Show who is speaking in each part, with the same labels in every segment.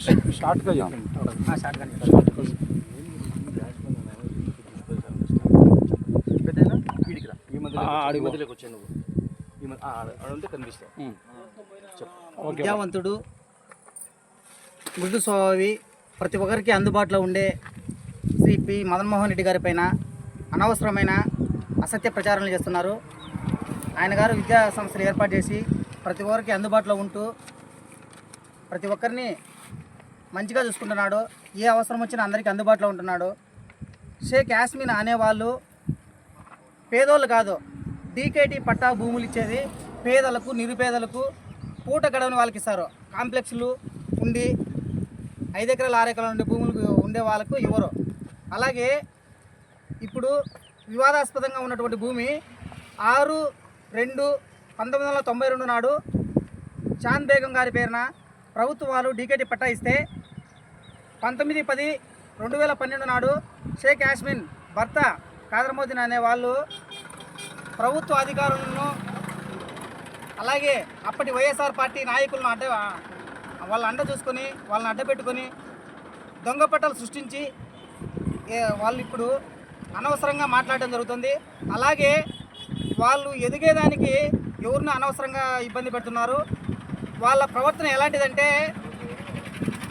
Speaker 1: షార్ట్గా
Speaker 2: విద్యావంతుడు మృదు స్వభావి ప్రతి ఒక్కరికి అందుబాటులో ఉండే శ్రీ పి. మదన్మోహన్ రెడ్డి గారి పైన అనవసరమైన అసత్య ప్రచారాలు చేస్తున్నారు. ఆయన గారు విద్యా సంస్థలు ఏర్పాటు చేసి ప్రతి ఒక్కరికి అందుబాటులో ఉంటూ ప్రతి ఒక్కరిని మంచిగా చూసుకుంటున్నాడు. ఏ అవసరం వచ్చినా అందరికీ అందుబాటులో ఉంటున్నాడు. షేక్ యాస్మిన్ అనేవాళ్ళు పేదోళ్ళు కాదు డీకేటీ పట్టా భూములు ఇచ్చేది పేదలకు నిరుపేదలకు పూట గడవని వాళ్ళకి ఇస్తారు. కాంప్లెక్స్లు ఉండి ఐదు ఎకరాల ఆరు ఎకరాలు ఉండే భూములకు ఉండే వాళ్ళకు ఇవ్వరు. అలాగే ఇప్పుడు వివాదాస్పదంగా ఉన్నటువంటి భూమి ఆరు రెండు పంతొమ్మిది వందల తొంభై రెండు నాడు చాంద్ బేగం గారి పేరున ప్రభుత్వాలు వాళ్ళు డీకేటీ పట్టా ఇస్తే పంతొమ్మిది పది రెండు వేల పన్నెండు నాడు షేక్ యాస్మిన్ భర్త కాదర్మోదిన్ అనే వాళ్ళు ప్రభుత్వ అధికారులను అలాగే అప్పటి వైఎస్ఆర్ పార్టీ నాయకులను అడ్డ వాళ్ళ అండ చూసుకొని వాళ్ళని అడ్డపెట్టుకొని దొంగ పట్టలు సృష్టించి వాళ్ళు ఇప్పుడు అనవసరంగా మాట్లాడడం జరుగుతుంది. అలాగే వాళ్ళు ఎదిగేదానికి ఎవరిని అనవసరంగా ఇబ్బంది పెడుతున్నారు? వాళ్ళ ప్రవర్తన ఎలాంటిదంటే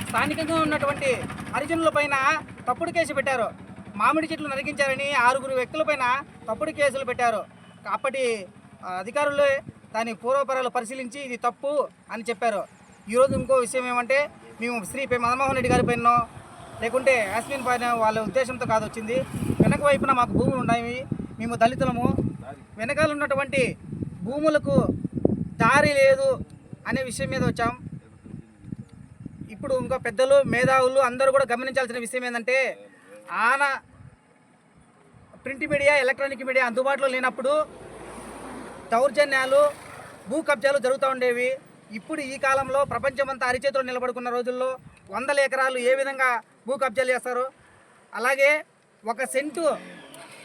Speaker 2: స్థానికంగా ఉన్నటువంటి హరిజనుల పైన తప్పుడు కేసు పెట్టారు. మామిడి చెట్లు నరికించారని ఆరుగురు వ్యక్తుల పైన తప్పుడు కేసులు పెట్టారు. అప్పటి అధికారులు దాని పూర్వపరాలు పరిశీలించి ఇది తప్పు అని చెప్పారు. ఈరోజు ఇంకో విషయం ఏమంటే మేము శ్రీ పి మదన్మోహన్ రెడ్డి గారి పైన లేకుంటే యాస్మిన్ పైన వాళ్ళ ఉద్దేశంతో కాదు వచ్చింది. వెనక వైపున మాకు భూములు ఉన్నాయి. మేము దళితులము. వెనకాల ఉన్నటువంటి భూములకు దారి లేదు. అనే విషయం మీద వచ్చాం. ఇప్పుడు ఇంకా పెద్దలు మేధావులు అందరూ కూడా గమనించాల్సిన విషయం ఏంటంటే ఆన ప్రింట్ మీడియా ఎలక్ట్రానిక్ మీడియా అందుబాటులో లేనప్పుడు దౌర్జన్యాలు భూ కబ్జాలు జరుగుతూ ఉండేవి. ఇప్పుడు ఈ కాలంలో ప్రపంచమంతా అరిచేతులు నిలబడుకున్న రోజుల్లో వందల ఎకరాలు ఏ విధంగా భూ కబ్జాలు చేస్తారు? అలాగే ఒక సెంటు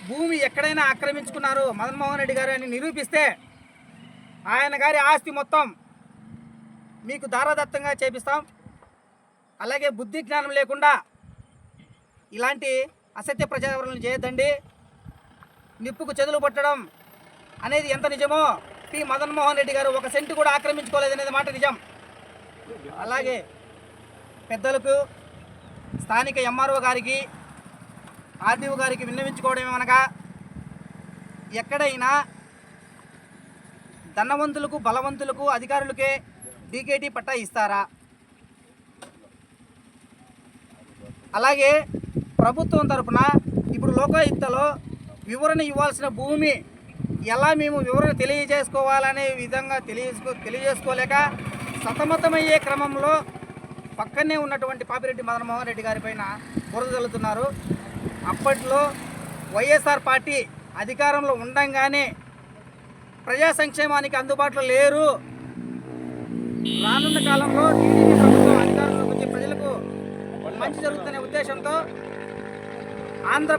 Speaker 2: భూమి ఎక్కడైనా ఆక్రమించుకున్నారు మదన్మోహన్ రెడ్డి గారు అని నిరూపిస్తే ఆయన గారి ఆస్తి మొత్తం మీకు దారాదత్తంగా చేపిస్తాం. అలాగే బుద్ధి జ్ఞానం లేకుండా ఇలాంటి అసత్య ప్రచారాలను చేయొద్దండి. నిప్పుకు చెదులు పట్టడం అనేది ఎంత నిజమో పి. మదన్మోహన్ రెడ్డి గారు ఒక సెంటు కూడా ఆక్రమించుకోలేదు అనేది మాట నిజం. అలాగే పెద్దలకు స్థానిక ఎంఆర్ఓ గారికి ఆర్డీఓ గారికి విన్నవించుకోవడం ఏమనగా ఎక్కడైనా ధనవంతులకు బలవంతులకు అధికారులకే డీకేటీ పట్టా ఇస్తారా? అలాగే ప్రభుత్వం తరఫున ఇప్పుడు లోకాయుక్తలో వివరణ ఇవ్వాల్సిన భూమి ఎలా మేము వివరణ తెలియజేసుకోవాలనే విధంగా తెలియజేసుకో తెలియజేసుకోలేక సతమతమయ్యే క్రమంలో పక్కనే ఉన్నటువంటి పాపిరెడ్డి మదన్మోహన్ రెడ్డి గారి పైన బురద అప్పట్లో వైఎస్ఆర్ పార్టీ అధికారంలో ఉండంగానే ప్రజా సంక్షేమానికి అందుబాటులో లేరు. రానున్న కాలంలో టీడీపీ ప్రభుత్వం అధికారంలోకి వచ్చి ప్రజలకు మంచి జరుగుతున్న ఉద్దేశంతో ఆంధ్ర